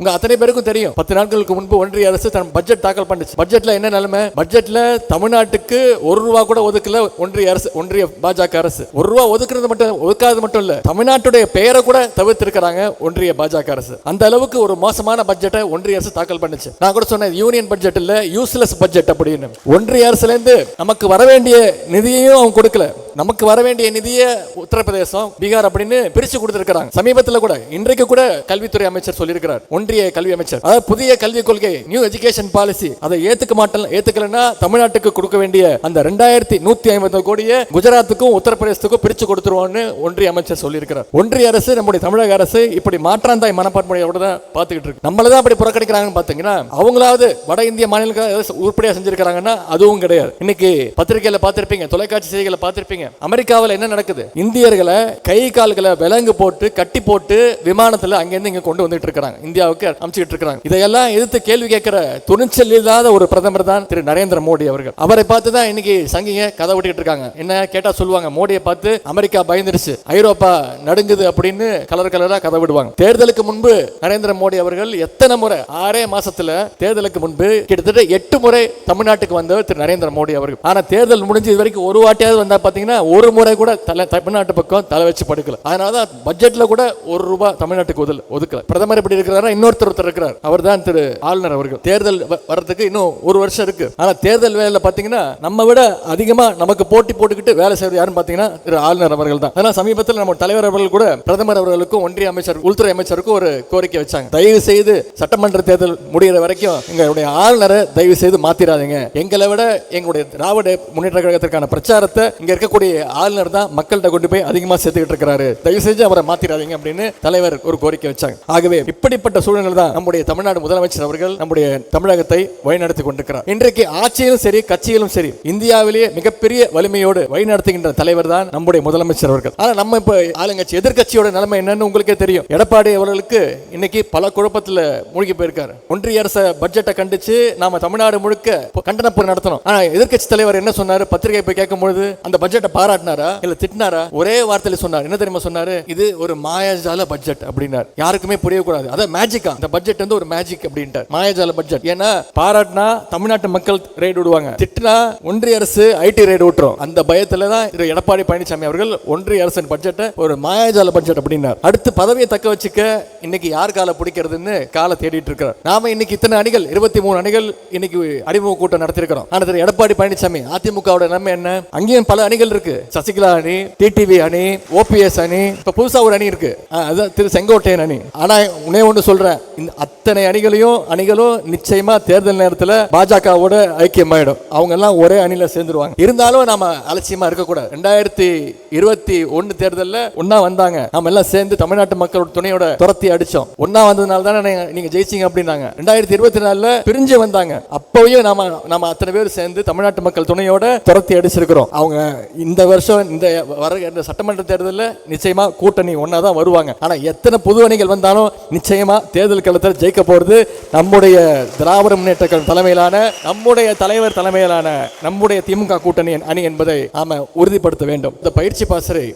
உங்க அத்தனை பேருக்கும் தெரியும். பத்து நாட்களுக்கு முன்பு ஒன்றிய அரசு தன் பட்ஜெட் தாக்கல் பண்ணுச்சு. பட்ஜெட்ல என்ன நிலைமை? பட்ஜெட்ல தமிழ்நாட்டுக்கு ஒரு ரூபா கூட ஒதுக்கல ஒன்றிய அரசு ஒன்றிய பாஜக அரசு. ஒரு ரூபா ஒதுக்குறது மட்டும் ஒதுக்காது மட்டும் இல்ல தமிழ்நாட்டுடைய பெயரை கூட தவிர்த்திருக்கிறாங்க ஒன்றிய பாஜக அரசு. அந்த அளவுக்கு ஒரு மோசமான பட்ஜெட்டை ஒன்றிய அரசு தாக்கல் பண்ணுச்சு. நான் கூட சொன்னேன் யூனியன் பட்ஜெட் இல்ல யூஸ்லெஸ் பட்ஜெட் அப்படின்னு. ஒன்றிய அரசுல இருந்து நமக்கு வர வேண்டிய நிதியையும் அவங்க கொடுக்கல. நமக்கு வர வேண்டிய நிதியை உத்தரப்பிரதேசம் பீகார் அப்படின்னு பிரிச்சு கொடுத்திருக்கிறாங்க. சமீபத்தில் கூட இன்றைக்கு கூட கல்வித்துறை அமைச்சர் சொல்லியிருக்கிறார். ஒன்றிய கல்வி அமைச்சர். அதாவது புதிய கல்விக் கொள்கை நியூ எஜுகேஷன் பாலிசி அதை ஏத்துக்க மாட்டேன் ஏத்துக்கலன்னா தமிழ்நாட்டுக்கு கொடுக்க வேண்டிய அந்த ரெண்டாயிரத்தி நூத்தி ஐம்பது கோடியை குஜராத்துக்கும் உத்தரப்பிரதேசத்துக்கும் பிரிச்சு கொடுத்துருவோம்னு ஒன்றிய அமைச்சர் சொல்லியிருக்கிறார். ஒன்றிய அரசு நம்முடைய தமிழக அரசு இப்படி மாற்றாந்தாய் மனப்பான்மையோட தான் பார்த்துக்கிட்டு இருக்கு. நம்மள தான் அப்படி புறக்கணிக்கிறாங்கன்னு பார்த்தீங்கன்னா அவங்களாவது வட இந்திய மாநிலங்கள் உருப்படியாக உருப்படியா அதுவும் கிடையாது. இன்னைக்கு பத்திரிகையில பார்த்திருப்பீங்க தொலைக்காட்சி செய்திகளை பார்த்திருப்பீங்க அமெரிக்காவில் என்ன நடக்குது? இந்தியர்களை கை கால்களை விலங்கு போட்டு கட்டி போட்டு விமானத்துல அங்கிருந்து இங்க கொண்டு வந்துட்டு இருக்கிறாங்க. இந்தியாவுக்கு அமைச்சுக்கிட்டு இருக்கிறாங்க இதையெல்லாம் எதிர்த்து கேள்வி கேட்கிற துணிச்சல் இல்லாத ஒரு பிரதமர் தான் திரு நரேந்திர மோடி அவர்கள். அவரை பார்த்து தான் இன்னைக்கு சங்கிங்க கதை விட்டுக்கிட்டு இருக்காங்க. என்ன கேட்டா சொல்லுவாங்க மோடியை பார்த்து அமெரிக்கா பயந்துருச்சு ஐரோப்பா நடுங்குது அப்படின்னு கலர் கலரா கதை விடுவாங்க. தேர்தலுக்கு முன்பு நரேந்திர மோடி அவர்கள் எத்தனை முறை ஆறே மாசத்துல தேர்தலுக்கு முன்பு கிட்டத்தட்ட எட்டு முறை தமிழ்நாட்டுக்கு வந்தவர் திரு நரேந்திர மோடி அவர்கள். ஆனா தேர்தல் முடிஞ்சு இது வரைக்கும் ஒரு வாட்டியாவது வந்தா பாத்தீங்கன்னா ஒரு முறை கூட தலை தமிழ்நாட்டு பக்கம் தலை வச்சு படுக்கல. அதனாலதான் பட்ஜெட்ல கூட ஒரு ரூபாய் தமிழ்நாட்டுக்கு ஒதுல ஒதுக்கல. பிரதமர் இப்படி இருக்கிறாரா இன்னொருத்தர் ஒருத்தர் இருக்கிறார். அவர் தான் திரு ஆளுநர் அவர்கள். தேர்தல் வர்றதுக்கு இன்னும் ஒரு வருஷம் இருக்கு. ஆனா தேர்தல் வேலையில பாத்தீங்கன்னா நம்ம விட அதிகமா நமக்கு போட்டி போட்டுக்கிட்டு வேலை செய்யறது யாருன்னு பாத்தீங்கன்னா திரு ஆளுநர் அவர்கள் தான் அதனால சமீபத்தில் நம்ம தலைவர் அவர்கள் கூட பிரதமர் அவர்களுக்கும் ஒன்றிய அமைச்சர் உள்துறை அமைச்சருக்கும் ஒரு கோரிக்கை வச்சாங்க. தயவு செய்து சட்டமன்ற தேர்தல் முடிகிற வரைக்கும் எங்களுடைய ஆளுநரை தயவு செய்து மாத்திராதீங்க. எங்களை விட எங்களுடைய திராவிட முன்னேற்ற கழகத்திற்கான பிரச்சாரத்தை இங்க இருக்கக்கூடிய ஆளுநர் தான் மக்கள்கிட்ட கொண்டு போய் அதிகமா சேர்த்துக்கிட்டு இருக்கிறாரு. தயவு செஞ்சு அவரை மாத்திராதீங்க அப்படின்னு தலைவர் ஒரு கோரிக்கை வச்சாங்க. ஆகவே இப்படிப்பட்ட சூழ்நிலை தான் நம்முடைய தமிழ்நாடு முதலமைச்சர் அவர்கள் நம்முடைய தமிழகத்தை வழிநடத்தி கொண்டிருக்கிறார். இன்றைக்கு ஆட்சியிலும் சரி கட்சியிலும் சரி இந்தியாவிலேயே மிகப்பெரிய வலிமையோடு வழிநடத்துகின்ற தலைவர் தான் நம்முடைய முதலமைச்சர் அவர்கள். ஆனா நம்ம இப்ப ஆளுங்கட்சி எதிர்கட்சியோட நிலைமை என்னன்னு உங்களுக்கே தெரியும். எடப்பாடி அவர்களுக்கு இன்னைக்கு பல குழப்பத்துல மூழ்கி போயிருக்காரு. ஒன்றிய அரசு பட்ஜெட்டை கண்டிச்சு நாம தமிழ்நாடு முழுக்க கண்டன போர் நடத்தணும். ஆனா எதிர்கட்சி தலைவர் என்ன சொன்னாரு? பத்திரிகை போய் கேட்கும் பொழுது அந்த பட்ஜெட்டை பாராட்டினாரா? இல்ல திட்டினாரா? ஒரே வார்த்தையில சொன்னார். என்ன தெரியுமா சொன்னாரு? இது ஒரு மாயாஜால பட்ஜெட் அப்படின்னார். யாருக்குமே புரியக்கூடாது. அதான் மேஜிக் மேஜிக்கா இந்த பட்ஜெட் வந்து ஒரு மேஜிக் அப்படின்ட்டு மாயாஜால பட்ஜெட் ஏன்னா பாராட்டினா தமிழ்நாட்டு மக்கள் ரைடு விடுவாங்க. திட்டினா ஒன்றிய அரசு ஐடி ரைடு விட்டுரும் அந்த பயத்துல தான் திரு எடப்பாடி பழனிசாமி அவர்கள் ஒன்றிய அரசின் பட்ஜெட்டை ஒரு மாயாஜால பட்ஜெட் அப்படின்னார். அடுத்து பதவியை தக்க வச்சுக்க இன்னைக்கு யார் காலை பிடிக்கிறதுன்னு காலை தேடிட்டு இருக்கிறார். நாம இன்னைக்கு இத்தனை அணிகள் இருபத்தி மூணு அணிகள் இன்னைக்கு அறிமுக கூட்டம் நடத்திருக்கிறோம் ஆனா திரு எடப்பாடி பழனிசாமி அதிமுகவோட நிலைமை என்ன? அங்கேயும் பல அணிகள் இருக்கு. சசிகலா அணி டிடிவி அணி ஓபிஎஸ் அணி. இப்ப புதுசா ஒரு அணி இருக்கு. ஆ, அதுதான் திரு செங்கோட்டையன் அணி. ஆனா உன்னே ஒன்று சொல்ற சொல்றேன் இந்த அத்தனை அணிகளையும் அணிகளும் நிச்சயமா தேர்தல் நேரத்துல பாஜகவோட ஐக்கியமாயிடும். அவங்க எல்லாம் ஒரே அணில சேர்ந்துருவாங்க. இருந்தாலும் நாம அலட்சியமா இருக்கக்கூடாது. ரெண்டாயிரத்தி இருபத்தி ஒன்னு தேர்தல்ல ஒன்னா வந்தாங்க. நம்ம எல்லாம் சேர்ந்து தமிழ்நாட்டு மக்களோட துணையோட துரத்தி அடிச்சோம். ஒன்னா வந்ததுனால தானே நீங்க- ஜெயிச்சிங்க ஜெயிச்சீங்க அப்படின்னாங்க. ரெண்டாயிரத்தி இருபத்தி நாலுல பிரிஞ்சு வந்தாங்க. அப்பவும் நாம நாம அத்தனை பேர் சேர்ந்து தமிழ்நாட்டு மக்கள் துணையோட துரத்தி அடிச்சிருக்கிறோம். அவங்க இந்த வருஷம் இந்த வர இந்த சட்டமன்ற தேர்தலில் நிச்சயமா கூட்டணி ஒன்னா தான் வருவாங்க. ஆனா எத்தனை புது அணிகள் வந்தாலும் நிச்சயமா தேர்தல் களத்தில் ஜெயிக்க போகிறது நம்முடைய திராவிட முன்னேற்ற கழகம் தலைமையிலான நம்முடைய தலைவர் தலைமையிலான நம்முடைய திமுக கூட்டணி அணி என்பதை நாம் உறுதிப்படுத்த வேண்டும். இந்த பயிற்சி பாசறை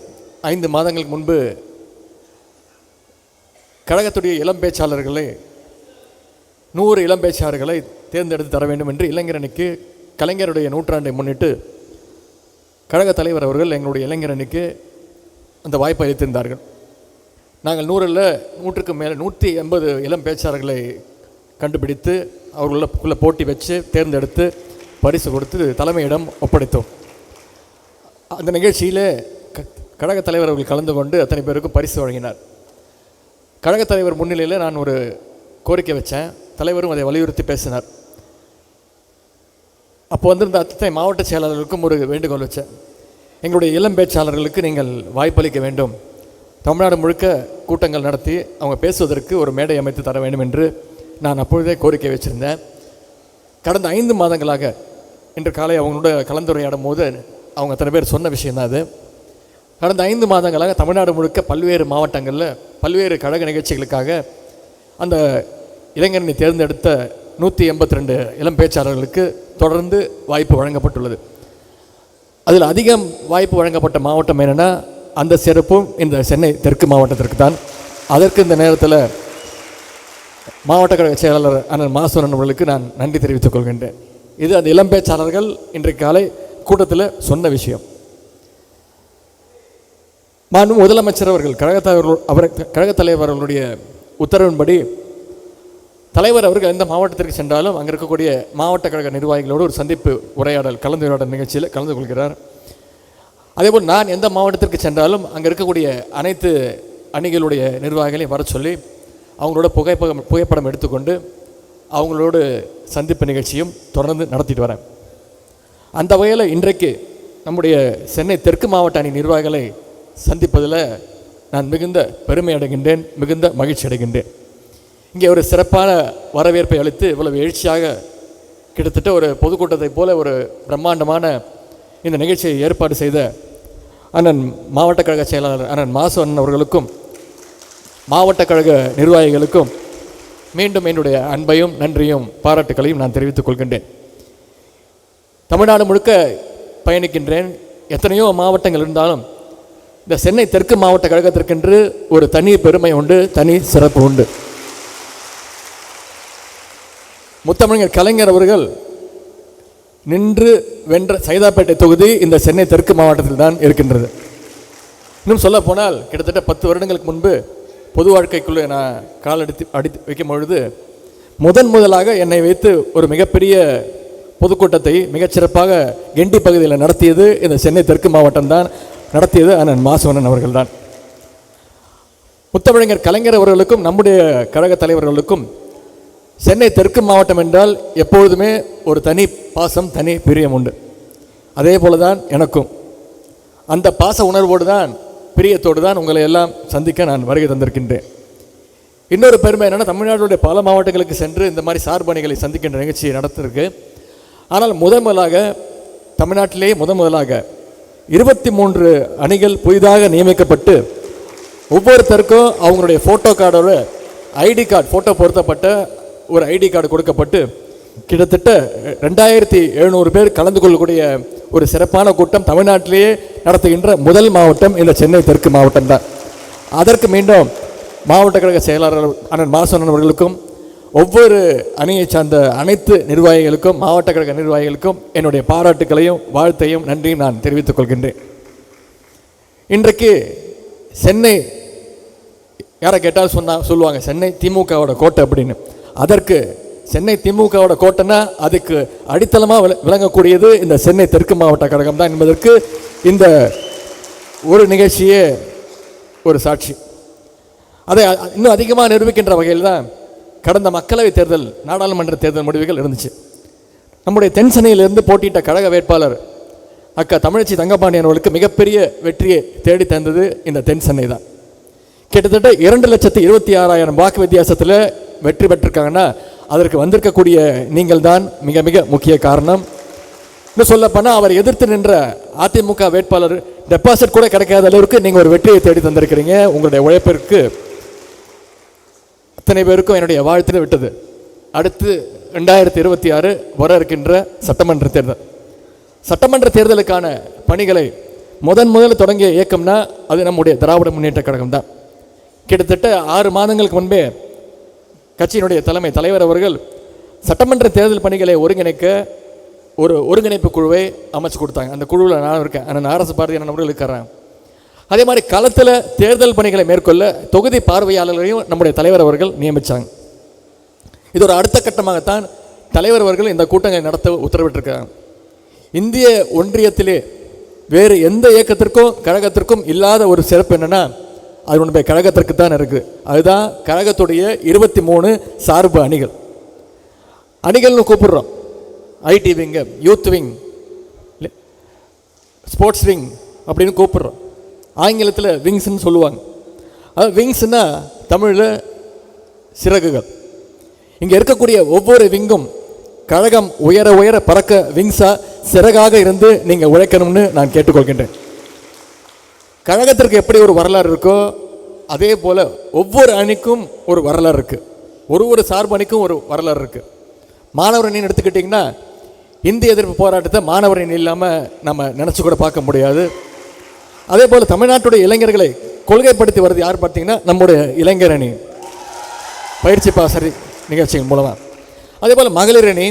ஐந்து மாதங்களுக்கு முன்பு கழகத்துடைய இளம் பேச்சாளர்களை நூறு இளம் பேச்சாளர்களை தேர்ந்தெடுத்து தர வேண்டும் என்று இளைஞரணிக்கு கலைஞருடைய நூற்றாண்டை முன்னிட்டு கழக தலைவர் அவர்கள் எங்களுடைய இளைஞரணிக்கு அந்த வாய்ப்பை அளித்திருந்தார்கள். நாங்கள் நூறில் நூற்றுக்கு மேலே நூற்றி எண்பது இளம் பேச்சாளர்களை கண்டுபிடித்து அவர்களுக்குள்ள போட்டி வச்சு தேர்ந்தெடுத்து பரிசு கொடுத்து தலைமையிடம் ஒப்படைத்தோம். அந்த நிகழ்ச்சியில் க கழக தலைவர் அவர்கள் கலந்து கொண்டு அத்தனை பேருக்கும் பரிசு வழங்கினார். கழகத் தலைவர் முன்னிலையில் நான் ஒரு கோரிக்கை வச்சேன். தலைவரும் அதை வலியுறுத்தி பேசினார். அப்போ வந்திருந்த அத்தனை மாவட்ட செயலாளர்களுக்கும் ஒரு வேண்டுகோள் வச்சேன். எங்களுடைய இளம் பேச்சாளர்களுக்கு நீங்கள் வாய்ப்பளிக்க வேண்டும். தமிழ்நாடு முழுக்க கூட்டங்கள் நடத்தி அவங்க பேசுவதற்கு ஒரு மேடை அமைத்து தர வேண்டும் என்று நான் அப்பொழுதே கோரிக்கை வச்சிருந்தேன். கடந்த ஐந்து மாதங்களாக இன்று காலை அவங்களோட கலந்துரையாடும் போது அவங்க அத்தனை பேர் சொன்ன விஷயம் அது. கடந்த ஐந்து மாதங்களாக தமிழ்நாடு முழுக்க பல்வேறு மாவட்டங்களில் பல்வேறு கழக நிகழ்ச்சிகளுக்காக அந்த இளைஞரணி தேர்ந்தெடுத்த நூற்றி எண்பத்தி ரெண்டு இளம் பேச்சாளர்களுக்கு தொடர்ந்து வாய்ப்பு வழங்கப்பட்டுள்ளது. அதில் அதிகம் வாய்ப்பு வழங்கப்பட்ட மாவட்டம் என்னென்னா அந்த சிறப்பும் இந்த சென்னை தெற்கு மாவட்டத்திற்கு தான் அதற்கு இந்த நேரத்தில் மாவட்ட கழக செயலாளர் அண்ணன் மாசுவரன் அவர்களுக்கு நான் நன்றி தெரிவித்துக் கொள்கின்றேன். இது அந்த இளம் பேச்சாளர்கள் இன்றைக்கு காலை கூட்டத்தில் சொன்ன விஷயம். மாண்பு முதலமைச்சர் அவர்கள் கழகத் தலைவர் அவர் கழகத் தலைவர் அவர்களுடைய உத்தரவின்படி தலைவர் அவர்கள் எந்த மாவட்டத்திற்கு சென்றாலும் அங்கே இருக்கக்கூடிய மாவட்ட கழக நிர்வாகிகளோடு ஒரு சந்திப்பு உரையாடல் கலந்துரையாடல் நிகழ்ச்சியில் கலந்து கொள்கிறார். அதேபோல் நான் எந்த மாவட்டத்திற்கு சென்றாலும் அங்கே இருக்கக்கூடிய அனைத்து அணிகளுடைய நிர்வாகிகளையும் வர சொல்லி அவங்களோட புகைப்படம் புகைப்படம் எடுத்துக்கொண்டு அவங்களோடு சந்திப்பு நிகழ்ச்சியும் தொடர்ந்து நடத்திட்டு வரேன். அந்த வகையில் இன்றைக்கு நம்முடைய சென்னை தெற்கு மாவட்ட அணி நிர்வாகிகளை சந்திப்பதில் நான் மிகுந்த பெருமை அடைகின்றேன் மிகுந்த மகிழ்ச்சி அடைகின்றேன். இங்கே ஒரு சிறப்பான வரவேற்பை அளித்து இவ்வளவு எழுச்சியாக கிட்டத்தட்ட ஒரு பொதுக்கூட்டத்தை போல ஒரு பிரம்மாண்டமான இந்த நிகழ்ச்சியை ஏற்பாடு செய்த அண்ணன் மாவட்ட கழக செயலாளர் அண்ணன் மாசு அண்ணன் அவர்களுக்கும் மாவட்ட கழக நிர்வாகிகளுக்கும் மீண்டும் என்னுடைய அன்பையும் நன்றியும் பாராட்டுக்களையும் நான் தெரிவித்துக் கொள்கின்றேன். தமிழ்நாடு முழுக்க பயணிக்கின்றேன். எத்தனையோ மாவட்டங்கள் இருந்தாலும் இந்த சென்னை தெற்கு மாவட்ட கழகத்திற்கென்று ஒரு தனி பெருமை உண்டு தனி சிறப்பு உண்டு. முத்தமிழர் கலைஞர் அவர்கள் நின்று வென்ற சைதாப்பேட்டை தொகுதி இந்த சென்னை தெற்கு மாவட்டத்தில் தான் இருக்கின்றது. இன்னும் சொல்ல போனால் கிட்டத்தட்ட பத்து வருடங்களுக்கு முன்பு பொது வாழ்க்கைக்குள்ளே நான் கால் அடித்து அடித்து வைக்கும் பொழுது முதன் முதலாக என்னை வைத்து ஒரு மிகப்பெரிய பொதுக்கூட்டத்தை மிகச்சிறப்பாக கெண்டி பகுதியில் நடத்தியது இந்த சென்னை தெற்கு மாவட்டம் தான். நடத்தியது அண்ணன் மாசவனன் அவர்கள்தான். முத்தமிழங்கர் கலைஞர் அவர்களுக்கும் நம்முடைய கழக தலைவர்களுக்கும் சென்னை தெற்கு மாவட்டம் என்றால் எப்பொழுதுமே ஒரு தனி பாசம் தனி பிரியம் உண்டு. அதே போல தான் எனக்கும். அந்த பாச உணர்வோடு தான் பிரியத்தோடு தான் உங்களை எல்லாம் சந்திக்க நான் வருகை தந்திருக்கின்றேன். இன்னொரு பெருமை என்னென்னா தமிழ்நாட்டுடைய பல மாவட்டங்களுக்கு சென்று இந்த மாதிரி சார்பணிகளை சந்திக்கின்ற நிகழ்ச்சியை நடத்திருக்கு. ஆனால் முதன் முதலாக தமிழ்நாட்டிலேயே முதன் முதலாக இருபத்தி மூன்று அணிகள் புதிதாக நியமிக்கப்பட்டு ஒவ்வொருத்தருக்கும் அவங்களுடைய ஃபோட்டோ கார்டோட ஐடி கார்டு ஃபோட்டோ பொருத்தப்பட்ட ஒரு ஐடி கார்டு கொடுக்கப்பட்டு கிட்டத்தட்ட ரெண்டாயிரத்தி எழுநூறு பேர் கலந்து கொள்ளக்கூடிய ஒரு சிறப்பான கூட்டம் தமிழ்நாட்டிலேயே நடத்துகின்ற முதல் மாவட்டம் இந்த சென்னை தெற்கு மாவட்டம் தான். அதற்கு மீண்டும் மாவட்ட கழக செயலாளர் அண்ணன் மாசன் அவர்களுக்கும் ஒவ்வொரு அணியை சார்ந்த அனைத்து நிர்வாகிகளுக்கும் மாவட்ட கழக நிர்வாகிகளுக்கும் என்னுடைய பாராட்டுக்களையும் வாழ்த்தையும் நன்றியும் நான் தெரிவித்துக் கொள்கின்றேன். இன்றைக்கு சென்னை யாரை கேட்டால் சொன்னால் சொல்லுவாங்க சென்னை திமுகவோட கோட்டை அப்படின்னு. அதற்கு சென்னை திமுகவோட கோட்டைனா அதுக்கு அடித்தளமாக விள விளங்கக்கூடியது இந்த சென்னை தெற்கு மாவட்ட கழகம் தான் என்பதற்கு இந்த ஒரு நிகழ்ச்சியே ஒரு சாட்சி. அதை இன்னும் அதிகமாக நிரூபிக்கின்ற வகையில் தான் கடந்த மக்களவை தேர்தல் நாடாளுமன்ற தேர்தல் முடிவுகள் இருந்துச்சு. நம்முடைய தென் சென்னையிலிருந்து போட்டியிட்ட கழக வேட்பாளர் அக்கா தமிழச்சி தங்கபாண்டியன் அவர்களுக்கு மிகப்பெரிய வெற்றியை தேடி தந்தது இந்த தென் சென்னை தான். கிட்டத்தட்ட இரண்டு லட்சத்து இருபத்தி ஆறாயிரம் வாக்கு வித்தியாசத்தில் வெற்றி பெற்றிருக்காங்கன்னா அதற்கு வந்திருக்கக்கூடிய நீங்கள் தான் மிக மிக முக்கிய காரணம். இன்னும் சொல்லப்போனால் அவர் எதிர்த்து நின்ற அதிமுக வேட்பாளர் டெபாசிட் கூட கிடைக்காத அளவுக்கு நீங்கள் ஒரு வெற்றியை தேடி தந்திருக்கிறீங்க. உங்களுடைய உழைப்பிற்கு அத்தனை பேருக்கும் என்னுடைய வாழ்த்து விட்டது. அடுத்து ரெண்டாயிரத்தி இருபத்தி ஆறு வர இருக்கின்ற சட்டமன்ற தேர்தல். சட்டமன்ற தேர்தலுக்கான பணிகளை முதன் முதல்ல தொடங்கிய இயக்கம்னா அது நம்முடைய திராவிட முன்னேற்ற கழகம் தான் கிட்டத்தட்ட ஆறு மாதங்களுக்கு முன்பே கட்சியினுடைய தலைமை தலைவர் அவர்கள் சட்டமன்ற தேர்தல் பணிகளை ஒருங்கிணைக்க ஒரு ஒருங்கிணைப்பு குழுவை அமைச்சு கொடுத்தாங்க. அந்த குழுவில் நான் இருக்கேன். நான் அரசு பாரதி அண்ணன் அவர்கள் இருக்கிறேன். அதே மாதிரி களத்தில் தேர்தல் பணிகளை மேற்கொள்ள தொகுதி பார்வையாளர்களையும் நம்முடைய தலைவர் அவர்கள் நியமித்தாங்க இது ஒரு அடுத்த கட்டமாகத்தான் தலைவர் அவர்கள் இந்த கூட்டங்களை நடத்த உத்தரவிட்டிருக்காங்க இந்திய ஒன்றியத்திலே வேறு எந்த இயக்கத்திற்கும் கழகத்திற்கும் இல்லாத ஒரு சிறப்பு என்னென்னா அது கழகத்திற்கு தான் இருக்குது அதுதான் கழகத்துடைய இருபத்தி மூணு சார்பு அணிகள். அணிகள்னு கூப்பிடுறோம். IT wing youth wing sports wing அப்படின்னு கூப்பிடுறோம். ஆங்கிலத்தில் விங்ஸ்ன்னு சொல்லுவாங்க. அது விங்ஸ்னா தமிழில் சிறகுகள். இங்கே இருக்கக்கூடிய ஒவ்வொரு விங்கும் கழகம் உயர உயர பறக்க விங்ஸாக சிறகாக இருந்து நீங்கள் உழைக்கணும்னு நான் கேட்டுக்கொள்கின்றேன். கழகத்திற்கு எப்படி ஒரு வரலாறு இருக்கோ அதே போல் ஒவ்வொரு அணிக்கும் ஒரு வரலாறு இருக்குது ஒரு ஒரு சார்பு அணிக்கும் ஒரு வரலாறு இருக்குது மாணவர் அணின்னு எடுத்துக்கிட்டிங்கன்னா இந்திய எதிர்ப்பு போராட்டத்தை மாணவர் அணி இல்லாமல் நம்ம நினச்சி கூட பார்க்க முடியாது. அதே போல் தமிழ்நாட்டுடைய இளைஞர்களை கொள்கைப்படுத்தி வர்றது யார் பார்த்தீங்கன்னா நம்முடைய இளைஞர் அணி. பயிற்சி பாசறை நிகழ்ச்சியின் மூலமாக அதே போல் மகளிர் அணி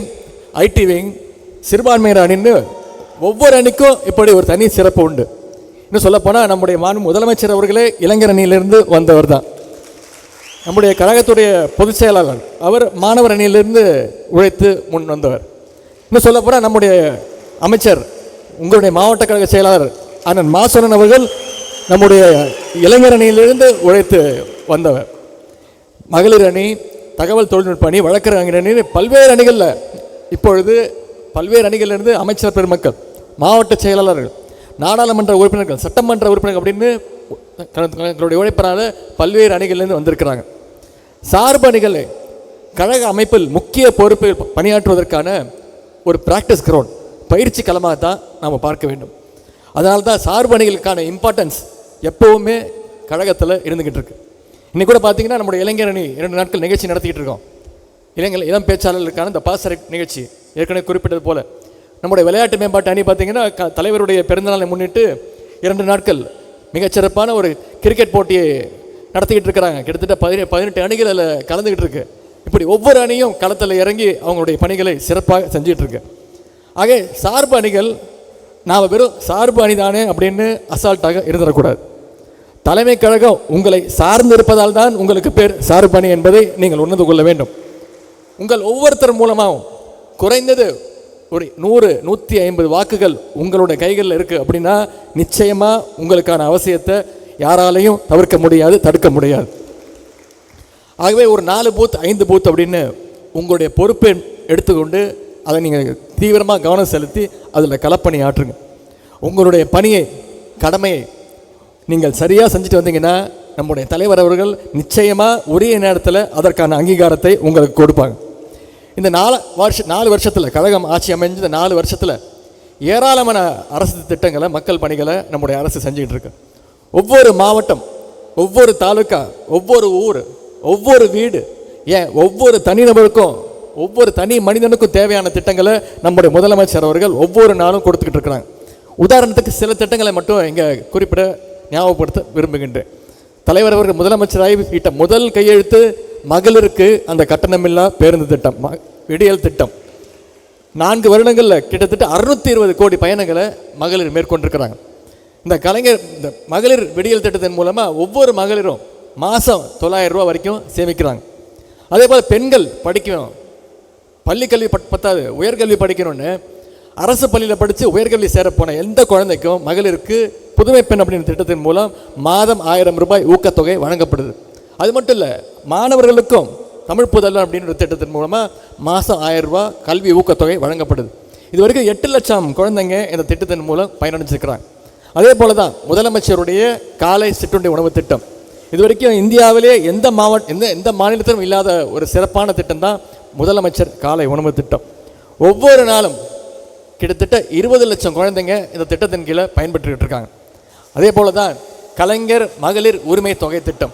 ஐடி விங் சிறுபான்மையினர் அணின்னு ஒவ்வொரு அணிக்கும் இப்படி ஒரு தனி சிறப்பு உண்டு. இன்னும் சொல்லப்போனால் நம்முடைய மாண்பு முதலமைச்சர் அவர்களே இளைஞர் அணியிலிருந்து வந்தவர் தான் நம்முடைய கழகத்துடைய பொதுச் செயலாளர் அவர் மாணவர் அணியிலிருந்து உழைத்து முன் வந்தவர். இன்னும் சொல்ல போனால் நம்முடைய அமைச்சர் உங்களுடைய மாவட்ட கழக செயலாளர் அண்ணன் மாசனன் அவர்கள் நம்முடைய இளைஞர் அணியிலிருந்து உழைத்து வந்தவர். மகளிர் அணி தகவல் தொழில்நுட்ப அணி வழக்கறிஞர் அணி பல்வேறு அணிகளில் இப்பொழுது பல்வேறு அணிகளிலிருந்து அமைச்சர் பெருமக்கள் மாவட்ட செயலாளர்கள் நாடாளுமன்ற உறுப்பினர்கள் சட்டமன்ற உறுப்பினர்கள் அப்படின்னு தங்களுடைய உழைப்பினால பல்வேறு அணிகளிலிருந்து வந்திருக்கிறாங்க. சார்பு அணிகள் கழக அமைப்பில் முக்கிய பொறுப்பில் பணியாற்றுவதற்கான ஒரு ப்ராக்டிஸ் கிரவுண்ட் பயிற்சி களமாக தான் நாம் பார்க்க வேண்டும். அதனால தான் சார்பு அணிகளுக்கான இம்பார்ட்டன்ஸ் எப்போவுமே கழகத்தில் இருந்துக்கிட்டு இருக்கு. இன்னைக்கு கூட பார்த்தீங்கன்னா நம்முடைய இளைஞர் அணி இரண்டு நாட்கள் நிகழ்ச்சி நடத்திக்கிட்டு இருக்கோம். இளைஞர் இளம் பேச்சாளர்களுக்கான இந்த பாசறை நிகழ்ச்சி ஏற்கனவே குறிப்பிட்டது போல. நம்முடைய விளையாட்டு மேம்பாட்டு அணி பார்த்தீங்கன்னா தலைவருடைய பிறந்தநாளை முன்னிட்டு இரண்டு நாட்கள் மிகச்சிறப்பான ஒரு கிரிக்கெட் போட்டியை நடத்திக்கிட்டு இருக்கிறாங்க. கிட்டத்தட்ட பதினெ பதினெட்டு அணிகள் அதில் கலந்துக்கிட்டு இருக்கு. இப்படி ஒவ்வொரு அணியும் களத்தில் இறங்கி அவங்களுடைய பணிகளை சிறப்பாக செஞ்சிட்டு இருக்கு. ஆக சார்பு அணிகள் நாம் வெறும் சார்பு அணிதானே அப்படின்னு அசால்ட்டாக இருந்துடக்கூடாது. தலைமை கழகம் உங்களை சார்ந்து இருப்பதால் தான் உங்களுக்கு பேர் சார்பு அணி என்பதை நீங்கள் உணர்ந்து கொள்ள வேண்டும். உங்கள் ஒவ்வொருத்தர் மூலமாகவும் குறைந்தது ஒரு நூறு நூற்றி ஐம்பது வாக்குகள் உங்களுடைய கைகளில் இருக்குது அப்படின்னா நிச்சயமாக உங்களுக்கான அவசியத்தை யாராலையும் தவிர்க்க முடியாது தடுக்க முடியாது. ஆகவே ஒரு நாலு பூத் ஐந்து பூத் அப்படின்னு உங்களுடைய பொறுப்பை எடுத்துக்கொண்டு அதை நீங்கள் தீவிரமாக கவனம் செலுத்தி அதில் களப்பணி ஆற்றுங்க. உங்களுடைய பணியை கடமையை நீங்கள் சரியாக செஞ்சுட்டு வந்தீங்கன்னா நம்முடைய தலைவர் அவர்கள் நிச்சயமாக உரிய நேரத்தில் அதற்கான அங்கீகாரத்தை உங்களுக்கு கொடுப்பாங்க. இந்த நாலு வருஷ நாலு வருஷத்தில் கழகம் ஆட்சி அமைஞ்ச இந்த நாலு வருஷத்தில் ஏராளமான அரசு திட்டங்களை மக்கள் பணிகளை நம்முடைய அரசு செஞ்சுக்கிட்டு இருக்கு. ஒவ்வொரு மாவட்டம் ஒவ்வொரு தாலுக்கா ஒவ்வொரு ஊர் ஒவ்வொரு வீடு ஏன் ஒவ்வொரு தனிநபருக்கும் ஒவ்வொரு தனி மனிதனுக்கும் தேவையான திட்டங்களை நம்முடைய முதலமைச்சர் அவர்கள் ஒவ்வொரு நாளும் கொடுத்துக்கிட்டு இருக்கிறாங்க. உதாரணத்துக்கு சில திட்டங்களை மட்டும் இங்கே குறிப்பிட ஞாபகப்படுத்த விரும்புகின்றேன். தலைவர் அவர்கள் முதலமைச்சராகி இட்ட முதல் கையெழுத்து மகளிருக்கு அந்த கட்டணமில்லா பேருந்து திட்டம் ம- விடியல் திட்டம். நான்கு வருடங்களில் கிட்டத்தட்ட அறுநூத்தி இருபது கோடி பயணங்களை மகளிர் மேற்கொண்டிருக்கிறாங்க. இந்த கலைஞர் இந்த மகளிர் விடியல் திட்டத்தின் மூலமாக ஒவ்வொரு மகளிரும் மாதம் தொள்ளாயிரம் ரூபா வரைக்கும் சேமிக்கிறாங்க. அதே போல் பெண்கள் படிக்கணும். பள்ளிக்கல்வி பட் பத்தாது உயர்கல்வி படிக்கணும்னு அரசு பள்ளியில் படித்து உயர்கல்வி சேர போன எந்த குழந்தைக்கும் மகளிருக்கு புதுமை பெண் அப்படின்ற திட்டத்தின் மூலம் மாதம் ஆயிரம் ரூபாய் ஊக்கத்தொகை வழங்கப்படுது. அது மட்டும் இல்லை மாணவர்களுக்கும் தமிழ் புதல்வன் அப்படின்ற திட்டத்தின் மூலமாக மாதம் ஆயிரம் கல்வி ஊக்கத்தொகை வழங்கப்படுது. இது வரைக்கும் எட்டு லட்சம் குழந்தைங்க இந்த திட்டத்தின் மூலம் பயனடைஞ்சிருக்கிறாங்க. அதே போல தான் முதலமைச்சருடைய காலை சிற்றுண்டி உணவு திட்டம். இது வரைக்கும் இந்தியாவிலே எந்த மாவட்ட எந்த எந்த மாநிலத்திலும் இல்லாத ஒரு சிறப்பான திட்டம் தான் முதலமைச்சர் காலை உணவு திட்டம். ஒவ்வொரு நாளும் கிட்டத்தட்ட இருபது லட்சம் குழந்தைங்க இந்த திட்டத்தின் கீழே பயன்பெற்றுக்கிட்டு இருக்காங்க. அதே போல தான் கலைஞர் மகளிர் உரிமை தொகை திட்டம்.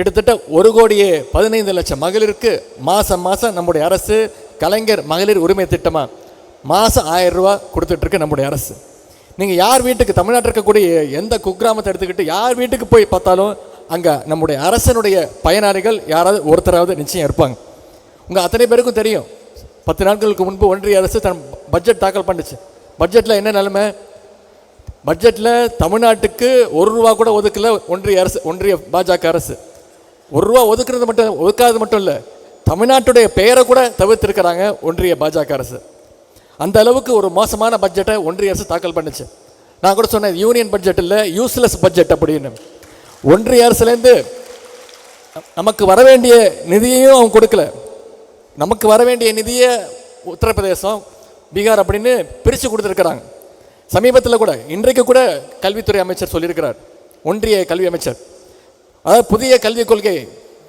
கிட்டத்தட்ட ஒரு கோடியே பதினைந்து லட்சம் மகளிருக்கு மாதம் மாதம் நம்முடைய அரசு கலைஞர் மகளிர் உரிமை திட்டமாக மாதம் ஆயிரம் ரூபா கொடுத்துட்ருக்கு நம்முடைய அரசு. நீங்கள் யார் வீட்டுக்கு தமிழ்நாட்டில் இருக்கக்கூடிய எந்த குக்கிராமத்தை எடுத்துக்கிட்டு யார் வீட்டுக்கு போய் பார்த்தாலும் அங்கே நம்முடைய அரசனுடைய பயனாளிகள் யாராவது ஒருத்தராவது நிச்சயம் இருப்பாங்க. உங்கள் அத்தனை பேருக்கும் தெரியும். பத்து நாட்களுக்கு முன்பு ஒன்றிய அரசு தன் பட்ஜெட் தாக்கல் பண்ணுச்சு. பட்ஜெட்டில் என்ன நிலைமை? பட்ஜெட்டில் தமிழ்நாட்டுக்கு ஒரு ரூபா கூட ஒதுக்கலை ஒன்றிய அரசு ஒன்றிய பாஜக அரசு. ஒரு ரூபா ஒதுக்குறது மட்டும் ஒதுக்காதது மட்டும் இல்லை. தமிழ்நாட்டுடைய பெயரை கூட தவிர்த்திருக்கிறாங்க ஒன்றிய பாஜக அரசு. அந்த அளவுக்கு ஒரு மோசமான பட்ஜெட்டை ஒன்றிய அரசு தாக்கல் பண்ணுச்சு. நான் கூட சொன்னேன் யூனியன் பட்ஜெட் இல்லை யூஸ்லெஸ் பட்ஜெட் அப்படின்னு. ஒன்றிய அரசுலேருந்து நமக்கு வர வேண்டிய நிதியையும் அவங்க கொடுக்கல. நமக்கு வர வேண்டிய நிதியை உத்தரப்பிரதேசம் பீகார் அப்படின்னு பிரித்து கொடுத்துருக்குறாங்க. சமீபத்தில் கூட இன்றைக்கு கூட கல்வித்துறை அமைச்சர் சொல்லியிருக்கிறார். ஒன்றிய கல்வி அமைச்சர். அதாவது புதிய கல்விக் கொள்கை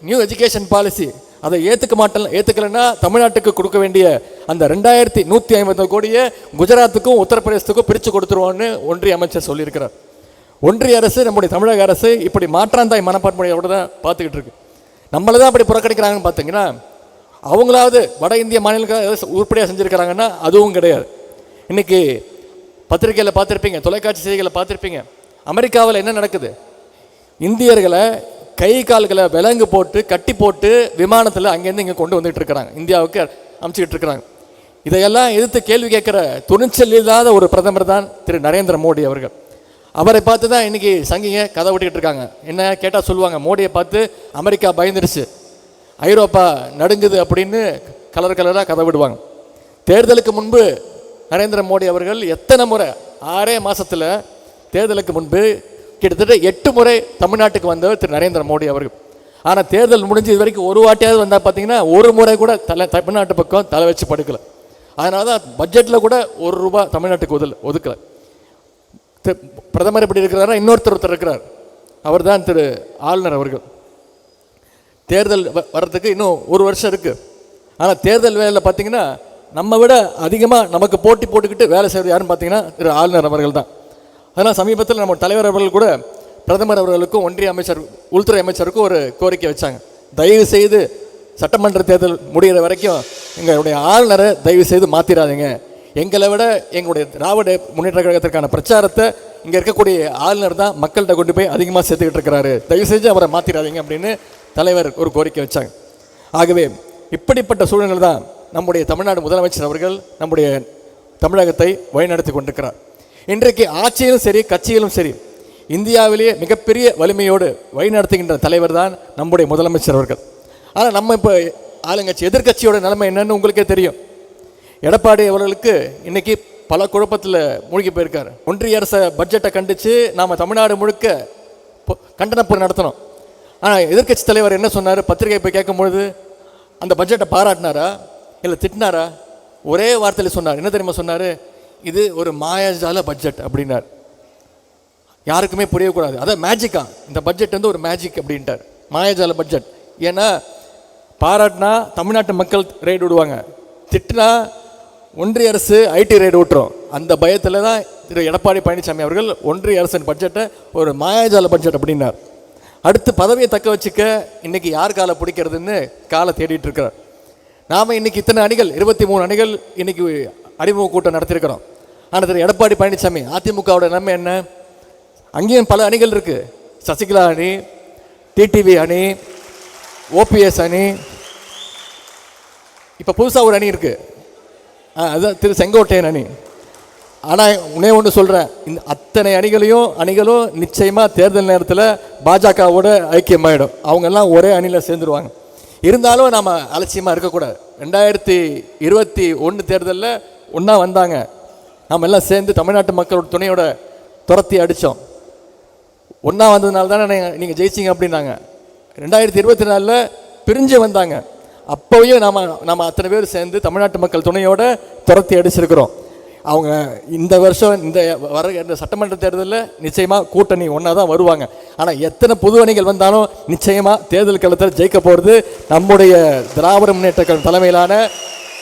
நியூ எஜுகேஷன் பாலிசி அதை ஏற்றுக்க மாட்டேன் ஏற்றுக்கலைன்னா தமிழ்நாட்டுக்கு கொடுக்க வேண்டிய அந்த ரெண்டாயிரத்தி நூற்றி ஐம்பது கோடியை குஜராத்துக்கும் உத்தரப்பிரதேசத்துக்கும் பிரித்து கொடுத்துருவோன்னு ஒன்றிய அமைச்சர் சொல்லியிருக்கிறார். ஒன்றிய அரசு நம்முடைய தமிழக அரசு இப்படி மாற்றாந்தாய் மனப்பான்மையோடு தான் பார்த்துக்கிட்டு இருக்கு. நம்மளை தான் அப்படி புறக்கணிக்கிறாங்கன்னு பார்த்தீங்கன்னா அவங்களாவது வட இந்திய மாநிலங்கள் ஏதாவது உருப்படியாக செஞ்சுருக்கிறாங்கன்னா அதுவும் கிடையாது. இன்னைக்கு பத்திரிக்கையில் பார்த்துருப்பீங்க தொலைக்காட்சி செய்திகளை பார்த்துருப்பீங்க. அமெரிக்காவில் என்ன நடக்குது? இந்தியர்களை கை கால்களை விலங்கு போட்டு கட்டி போட்டு விமானத்தில் அங்கேருந்து இங்கே கொண்டு வந்துட்டு இருக்கிறாங்க. இந்தியாவுக்கு அமுச்சிக்கிட்டு இருக்கிறாங்க. இதையெல்லாம் எதிர்த்து கேள்வி கேட்குற துணிச்சல் இல்லாத ஒரு பிரதமர் தான் திரு நரேந்திர மோடி அவர்கள். அவரை பார்த்து தான் இன்னைக்கு சங்கிங்க கதை விட்டுக்கிட்டு இருக்காங்க. என்ன கேட்டால் சொல்லுவாங்க மோடியை பார்த்து அமெரிக்கா பயந்துருச்சு. ஐரோப்பா நடுங்குது அப்படின்னு கலர் கலராக கதை விடுவாங்க. தேர்தலுக்கு முன்பு நரேந்திர மோடி அவர்கள் எத்தனை முறை ஆறே மாதத்தில் தேர்தலுக்கு முன்பு கிட்டத்தட்ட எட்டு முறை தமிழ்நாட்டுக்கு வந்தவர் திரு நரேந்திர மோடி அவர்கள். ஆனால் தேர்தல் முடிஞ்சு இது வரைக்கும் ஒரு வாட்டியாவது வந்தால் பார்த்தீங்கன்னா ஒரு முறை கூட தலை தமிழ்நாட்டு பக்கம் தலை வச்சு படுக்கல. அதனால தான் பட்ஜெட்டில் கூட ஒரு ரூபாய் தமிழ்நாட்டுக்கு ஒதுல ஒதுக்கலை. பிரதமர் எப்படி இருக்கிறாரா இன்னொருத்தர் ஒருத்தர் இருக்கிறார். அவர் தான் திரு ஆளுநர் அவர்கள். தேர்தல் வ- வர்றதுக்கு இன்னும் ஒரு வருஷம் இருக்குது ஆனால் தேர்தல் வேலையில் பார்த்தீங்கன்னா நம்ம விட அதிகமாக நமக்கு போட்டி போட்டுக்கிட்டு வேலை செய்கிறது யாருன்னு பார்த்தீங்கன்னா திரு ஆளுநர் அவர்கள் தான் அதனால் சமீபத்தில் நம்ம தலைவர் அவர்கள் கூட பிரதமர் அவர்களுக்கும் ஒன்றிய அமைச்சர் உள்துறை அமைச்சருக்கும் ஒரு கோரிக்கை வச்சாங்க. தயவு செய்து சட்டமன்ற தேர்தல் முடிகிற வரைக்கும் எங்களுடைய ஆளுநரை தயவு செய்து மாற்றிடாதீங்க எங்களை விட எங்களுடைய திராவிட முன்னேற்ற கழகத்திற்கான பிரச்சாரத்தை இங்கே இருக்கக்கூடிய ஆளுநர் தான் மக்கள்கிட்ட கொண்டு போய் அதிகமாக சேர்த்துக்கிட்டு இருக்கிறாரு. தயவு செஞ்சு அவரை மாற்றிடாதீங்க அப்படின்னு தலைவர் ஒரு கோரிக்கை வச்சாங்க. ஆகவே இப்படிப்பட்ட சூழ்நிலை தான் நம்முடைய தமிழ்நாடு முதலமைச்சர் அவர்கள் நம்முடைய தமிழகத்தை வழிநடத்தி கொண்டிருக்கிறார். இன்றைக்கு ஆட்சியிலும் சரி கட்சியிலும் சரி இந்தியாவிலேயே மிகப்பெரிய வலிமையோடு வழிநடத்துகின்ற தலைவர் தான் நம்முடைய முதலமைச்சர் அவர்கள். ஆனால் நம்ம இப்போ ஆளுங்கட்சி எதிர்க்கட்சியோட நிலைமை என்னன்னு உங்களுக்கே தெரியும். எடப்பாடி அவர்களுக்கு இன்னைக்கு பல குழப்பத்தில் மூழ்கி போயிருக்கார். ஒன்றிய அரச பட்ஜெட்டை கண்டித்து நாம் தமிழ்நாடு முழுக்க பொ- நடத்தணும். ஆனால் எதிர்க்கட்சி தலைவர் என்ன சொன்னார்? பத்திரிகை போய் கேட்கும்பொழுது அந்த பட்ஜெட்டை பாராட்டினாரா? இல்லை திட்டினாரா? ஒரே வார்த்தையில் சொன்னார். என்ன தெரியுமா சொன்னார்? இது ஒரு மாயாஜால பட்ஜெட் அப்படின்னார். யாருக்குமே புரியக்கூடாது. அதான் மேஜிக்கா இந்த பட்ஜெட் வந்து ஒரு மேஜிக் அப்படின்ட்டார். மாயாஜால பட்ஜெட் ஏன்னா பாராட்டினா தமிழ்நாட்டு மக்கள் ரைடு விடுவாங்க. திட்டினா ஒன்றிய அரசு ஐடி ரைடு விட்டுரும். அந்த பயத்தில் தான் திரு எடப்பாடி பழனிசாமி அவர்கள் ஒன்றிய அரசின் பட்ஜெட்டை ஒரு மாயாஜால பட்ஜெட் அப்படின்னார். அடுத்து பதவியை தக்க வச்சுக்க இன்னைக்கு யார் காலை பிடிக்கிறதுன்னு காலை தேடிட்டு இருக்கிறார். நாம் இன்னைக்கு இத்தனை அணிகள் இருபத்தி மூணு அணிகள் இன்னைக்கு அறிமுக கூட்டம் நடத்தியிருக்கிறோம். ஆனால் திரு எடப்பாடி பழனிசாமி அதிமுகவோட நிலைமை என்ன? அங்கேயும் பல அணிகள் இருக்குது சசிகலா அணி டிடிவி அணி ஓபிஎஸ் அணி. இப்போ புதுசாக ஒரு அணி இருக்குது ஆ, அதுதான் திரு செங்கோட்டையன் அணி. ஆனால் உன்னே ஒன்று சொல்கிறேன் இந்த அத்தனை அணிகளையும் அணிகளும் நிச்சயமாக தேர்தல் நேரத்தில் பாஜகவோட ஐக்கியமாயிடும். அவங்கெல்லாம் ஒரே அணியில் சேர்ந்துருவாங்க. இருந்தாலும் நாம் அலட்சியமாக இருக்கக்கூடாது. ரெண்டாயிரத்தி இருபத்தி ஒன்று தேர்தலில் ஒன்றா வந்தாங்க. நாம் எல்லாம் சேர்ந்து தமிழ்நாட்டு மக்களோட துணையோட துரத்தி அடித்தோம் ஒன்றா வந்ததுனால தானே நீங்கள் ஜெயிச்சிங்க அப்படின்னாங்க. ரெண்டாயிரத்தி இருபத்தி நாலில் பிரிஞ்சு வந்தாங்க. அப்போவே நாம் நாம் அத்தனை பேர் சேர்ந்து தமிழ்நாட்டு மக்கள் துணையோட துரத்தி அடிச்சிருக்கிறோம். அவங்க இந்த வருஷம் இந்த வர இந்த சட்டமன்ற தேர்தலில் நிச்சயமாக கூட்டணி ஒன்றா தான் வருவாங்க. ஆனால் எத்தனை புது அணிகள் வந்தாலும் நிச்சயமாக தேர்தல் களத்தில் ஜெயிக்க போகிறது நம்முடைய திராவிட முன்னேற்ற தலைமையிலான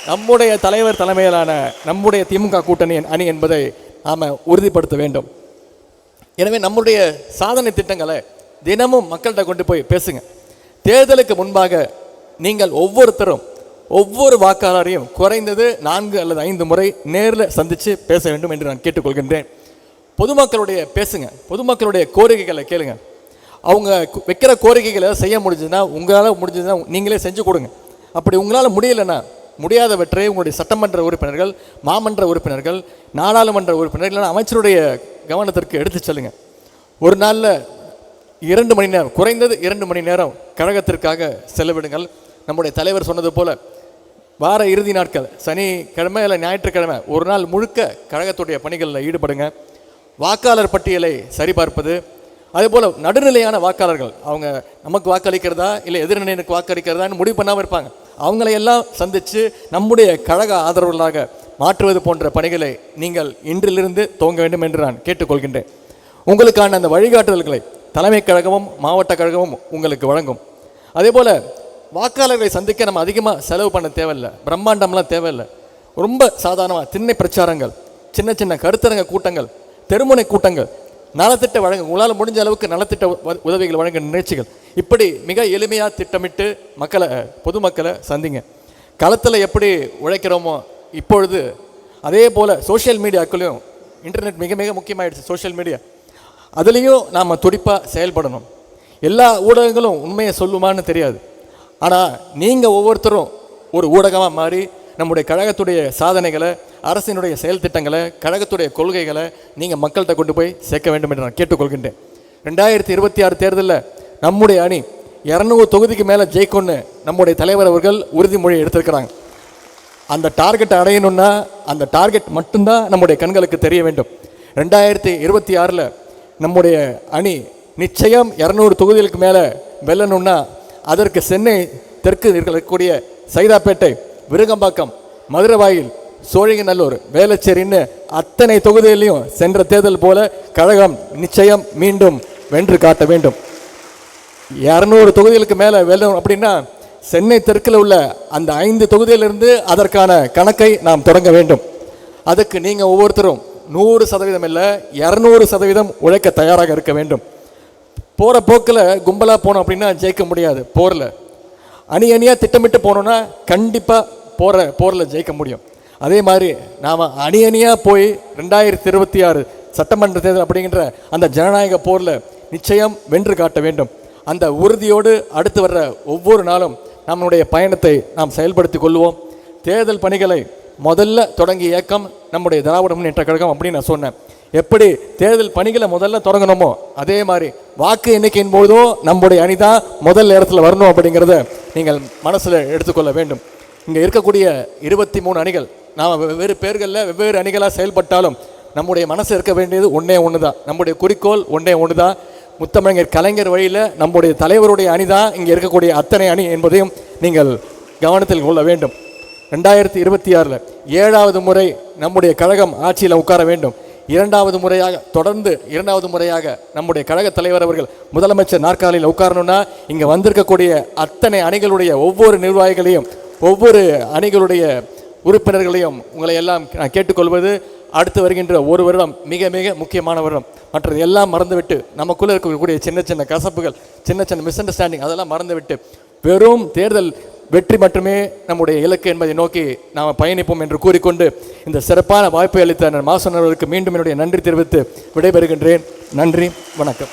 நம்முடைய தலைவர் தலைமையிலான நம்முடைய திமுக கூட்டணி அணி என்பதை நாம் உறுதிப்படுத்த வேண்டும். எனவே நம்முடைய சாதனை திட்டங்களை தினமும் மக்கள்கிட்ட கொண்டு போய் பேசுங்க. தேர்தலுக்கு முன்பாக நீங்கள் ஒவ்வொருத்தரும் ஒவ்வொரு வாக்காளரையும் குறைந்தது நான்கு அல்லது ஐந்து முறை நேரில் சந்தித்து பேச வேண்டும் என்று நான் கேட்டுக்கொள்கின்றேன். பொதுமக்களுடைய பேசுங்க. பொதுமக்களுடைய கோரிக்கைகளை கேளுங்க. அவங்க வைக்கிற கோரிக்கைகளை செய்ய முடிஞ்சதுன்னா உங்களால் முடிஞ்சதுன்னா நீங்களே செஞ்சு கொடுங்க. அப்படி உங்களால் முடியலைன்னா முடியாதவற்றை உங்களுடைய சட்டமன்ற உறுப்பினர்கள் மாமன்ற உறுப்பினர்கள் நாடாளுமன்ற உறுப்பினர்கள் அமைச்சருடைய கவனத்திற்கு எடுத்து செல்லுங்க. ஒரு நாளில் இரண்டு மணி நேரம் குறைந்தது இரண்டு மணி நேரம் கழகத்திற்காக செலவிடுங்கள். நம்முடைய தலைவர் சொன்னது போல வார இறுதி நாட்கள் சனிக்கிழமை இல்லை ஞாயிற்றுக்கிழமை ஒரு நாள் முழுக்க கழகத்துடைய பணிகளில் ஈடுபடுங்க. வாக்காளர் பட்டியலை சரிபார்ப்பது அதே போல் நடுநிலையான வாக்காளர்கள் அவங்க நமக்கு வாக்களிக்கிறதா இல்லை எதிர்நிலையினருக்கு வாக்களிக்கிறதான்னு முடிவு பண்ணாமல் இருப்பாங்க. அவங்களையெல்லாம் சந்தித்து நம்முடைய கழக ஆதரவுகளாக மாற்றுவது போன்ற பணிகளை நீங்கள் இன்றிலிருந்து துவங்க வேண்டும் என்று நான் கேட்டுக்கொள்கின்றேன். உங்களுக்கான அந்த வழிகாட்டுதல்களை தலைமை கழகமும் மாவட்ட கழகமும் உங்களுக்கு வழங்கும். அதே போல் வாக்காளர்களை சந்திக்க நம்ம அதிகமாக செலவு பண்ண தேவையில்லை. பிரம்மாண்டம்லாம் தேவையில்லை. ரொம்ப சாதாரணமாக திண்ணை பிரச்சாரங்கள் சின்ன சின்ன கருத்தரங்க கூட்டங்கள் தெருமுனை கூட்டங்கள் நலத்திட்ட வழங்க உங்களால் முடிஞ்ச அளவுக்கு நலத்திட்ட உதவிகள் வழங்க நிகழ்ச்சிகள் இப்படி மிக எளிமையாக திட்டமிட்டு மக்களை பொதுமக்களை சந்திங்க. களத்தில் எப்படி உழைக்கிறோமோ இப்பொழுது அதே போல் சோஷியல் மீடியாக்குள்ளேயும் இன்டர்நெட் மிக மிக முக்கியமாயிடுச்சு சோஷியல் மீடியா அதுலேயும் நாம் துடிப்பாக செயல்படணும். எல்லா ஊடகங்களும் உண்மையை சொல்லுமான்னு தெரியாது. ஆனால் நீங்கள் ஒவ்வொருத்தரும் ஒரு ஊடகமாக மாறி நம்முடைய கழகத்துடைய சாதனைகளை அரசினுடைய செயல் திட்டங்களை கழகத்துடைய கொள்கைகளை நீங்கள் மக்கள்கிட்ட கொண்டு போய் சேர்க்க வேண்டும் என்று நான் கேட்டுக்கொள்கின்றேன். ரெண்டாயிரத்தி இருபத்தி ஆறு தேர்தலில் நம்முடைய அணி இரநூறு தொகுதிக்கு மேலே ஜெயிக்கும்னு நம்முடைய தலைவர் அவர்கள் உறுதிமொழி எடுத்திருக்கிறாங்க. அந்த டார்கெட்டை அடையணும்னா அந்த டார்கெட் மட்டும்தான் நம்முடைய கண்களுக்கு தெரிய வேண்டும். ரெண்டாயிரத்தி இருபத்தி ஆறில் நம்முடைய அணி நிச்சயம் இரநூறு தொகுதிகளுக்கு மேலே வெல்லணும்னா அதற்கு சென்னை தெற்கு இருக்கக்கூடிய சைதாப்பேட்டை விருகம்பாக்கம் மதுரவாயில் சோழிங்கநல்லூர் வேளச்சேரின்னு அத்தனை தொகுதியிலையும் சென்ற தேர்தல் போல கழகம் நிச்சயம் மீண்டும் வென்று காட்ட வேண்டும். இரநூறு தொகுதிகளுக்கு மேலே வெல்லும் அப்படின்னா சென்னை தெற்கில் உள்ள அந்த ஐந்து தொகுதியிலிருந்து அதற்கான கணக்கை நாம் தொடங்க வேண்டும். அதுக்கு நீங்கள் ஒவ்வொருத்தரும் நூறு சதவீதம் இல்லை இரநூறு சதவீதம் உழைக்க தயாராக இருக்க வேண்டும். போகிற போக்கில் கும்பலாக போனோம் அப்படின்னா ஜெயிக்க முடியாது போரில். அணி அணியாக திட்டமிட்டு போனோன்னா கண்டிப்பாக போகிற போரில் ஜெயிக்க முடியும். அதே மாதிரி நாம் அணி அணியாக போய் ரெண்டாயிரத்தி இருபத்தி ஆறு சட்டமன்ற தேர்தல் அப்படிங்கிற அந்த ஜனநாயக போரில் நிச்சயம் வென்று காட்ட வேண்டும். அந்த உறுதியோடு அடுத்து வர்ற ஒவ்வொரு நாளும் நம்முடைய பயணத்தை நாம் செயல்படுத்திக் கொள்வோம். தேர்தல் பணிகளை முதல்ல தொடங்கிய இயக்கம் நம்முடைய திராவிட முன்னேற்ற கழகம் அப்படின்னு நான் சொன்னேன். எப்படி தேர்தல் பணிகளை முதல்ல தொடங்கணுமோ அதே மாதிரி வாக்கு எண்ணிக்கையின் போதும் நம்முடைய அணி தான் முதல் நேரத்தில் வரணும் அப்படிங்கிறத நீங்கள் மனசில் எடுத்துக்கொள்ள வேண்டும். இங்கே இருக்கக்கூடிய இருபத்தி மூணு அணிகள் நாம் வெவ்வேறு பேர்களில் வெவ்வேறு அணிகளாக செயல்பட்டாலும் நம்முடைய மனசு இருக்க வேண்டியது ஒன்றே ஒன்று தான் நம்முடைய குறிக்கோள் ஒன்றே ஒன்று தான் முத்தமிழர் கலைஞர் வழியில் நம்முடைய தலைவருடைய அணி தான் இங்கே இருக்கக்கூடிய அத்தனை அணி என்பதையும் நீங்கள் கவனத்தில் கொள்ள வேண்டும். ரெண்டாயிரத்தி இருபத்தி ஆறில் ஏழாவது முறை நம்முடைய கழகம் ஆட்சியில் உட்கார வேண்டும். இரண்டாவது முறையாக தொடர்ந்து இரண்டாவது முறையாக நம்முடைய கழக தலைவர் அவர்கள் முதலமைச்சர் நாற்காலியில் உட்காரணும்னா இங்கே வந்திருக்கக்கூடிய அத்தனை அணிகளுடைய ஒவ்வொரு நிர்வாகிகளையும் ஒவ்வொரு அணிகளுடைய உறுப்பினர்களையும் உங்களை எல்லாம் நான் கேட்டுக்கொள்வது அடுத்து வருகின்ற ஒரு வருடம் மிக மிக முக்கியமான வருடம். மற்றது எல்லாம் மறந்துவிட்டு நமக்குள்ளே இருக்கக்கூடிய சின்ன சின்ன கசப்புகள் சின்ன சின்ன மிஸ் அண்டர்ஸ்டாண்டிங் அதெல்லாம் மறந்துவிட்டு வெறும் தேர்தல் வெற்றி மட்டுமே நம்முடைய இலக்கு என்பதை நோக்கி நாம் பயணிப்போம் என்று கூறிக்கொண்டு இந்த சிறப்பான வாய்ப்பை அளித்த மாசனவர்களுக்கு மீண்டும் என்னுடைய நன்றி தெரிவித்து விடைபெறுகின்றேன். நன்றி வணக்கம்.